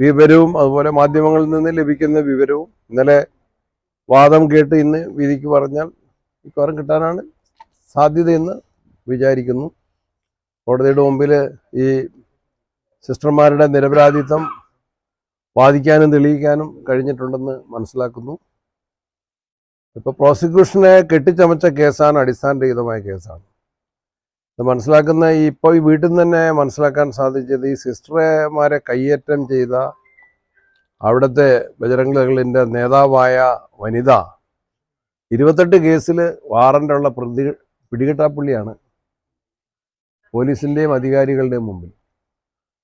വിവരവും അതുപോലെ മാധ്യമങ്ങളിൽ നിന്ന് ലഭിക്കുന്ന വിവരവും ഇന്നലെ വാദം കേട്ട് ഇന്ന് വിധിക്ക് പറഞ്ഞാൽ മിക്കവാറും കിട്ടാനാണ് സാധ്യതയെന്ന് വിചാരിക്കുന്നു. കോടതിയുടെ മുമ്പിൽ ഈ സിസ്റ്റർമാരുടെ നിരപരാധിത്വം വാദിക്കാനും തെളിയിക്കാനും കഴിഞ്ഞിട്ടുണ്ടെന്ന് മനസ്സിലാക്കുന്നു. ഇപ്പോൾ പ്രോസിക്യൂഷനെ കെട്ടിച്ചമച്ച കേസാണ് അടിസ്ഥാനരഹിതമായ കേസാണ്. ഇത് മനസ്സിലാക്കുന്ന ഇപ്പോൾ ഈ വീട്ടിൽ നിന്ന് തന്നെ മനസ്സിലാക്കാൻ സാധിച്ചത് ഈ സിസ്റ്റർമാരെ കയ്യേറ്റം ചെയ്ത അവിടുത്തെ ബജരംഗളിന്റെ നേതാവായ വനിത ഇരുപത്തെട്ട് കേസിൽ വാറന്റുള്ള പ്രതി പിടികിട്ടാപ്പുള്ളിയാണ് പോലീസിന്റെയും അധികാരികളുടെയും മുമ്പിൽ.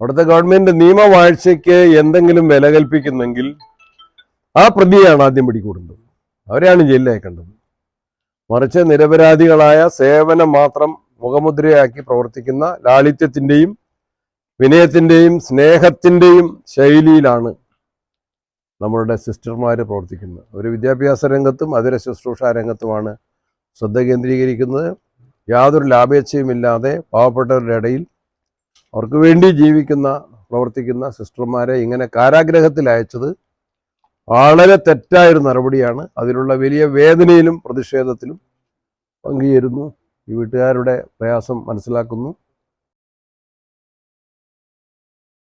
അവിടുത്തെ ഗവൺമെന്റ് നിയമവാഴ്ചയ്ക്ക് എന്തെങ്കിലും വില കൽപ്പിക്കുന്നെങ്കിൽ ആ പ്രതിയാണ് ആദ്യം പിടികൂടുന്നത്. അവരെയാണ് ജയിലിൽ അയക്കേണ്ടത് മറിച്ച് നിരപരാധികളായ സേവനം മാത്രം മുഖമുദ്രയാക്കി പ്രവർത്തിക്കുന്ന ലാളിത്യത്തിന്റെയും വിനയത്തിന്റെയും സ്നേഹത്തിന്റെയും ശൈലിയിലാണ് നമ്മളുടെ സിസ്റ്റർമാർ പ്രവർത്തിക്കുന്നത്. ഒരു വിദ്യാഭ്യാസ രംഗത്തും അതിര ശുശ്രൂഷ രംഗത്തുമാണ് ശ്രദ്ധ കേന്ദ്രീകരിക്കുന്നത്. യാതൊരു ലാഭേച്ഛയുമില്ലാതെ പാവപ്പെട്ടവരുടെ ഇടയിൽ അവർക്ക് വേണ്ടി ജീവിക്കുന്ന പ്രവർത്തിക്കുന്ന സിസ്റ്റർമാരെ ഇങ്ങനെ കാരാഗ്രഹത്തിൽ അയച്ചത് വളരെ തെറ്റായൊരു നടപടിയാണ്. അതിലുള്ള വലിയ വേദനയിലും പ്രതിഷേധത്തിലും പങ്കുചേരുന്നു. ഈ വീട്ടുകാരുടെ പ്രയാസം മനസ്സിലാക്കുന്നു.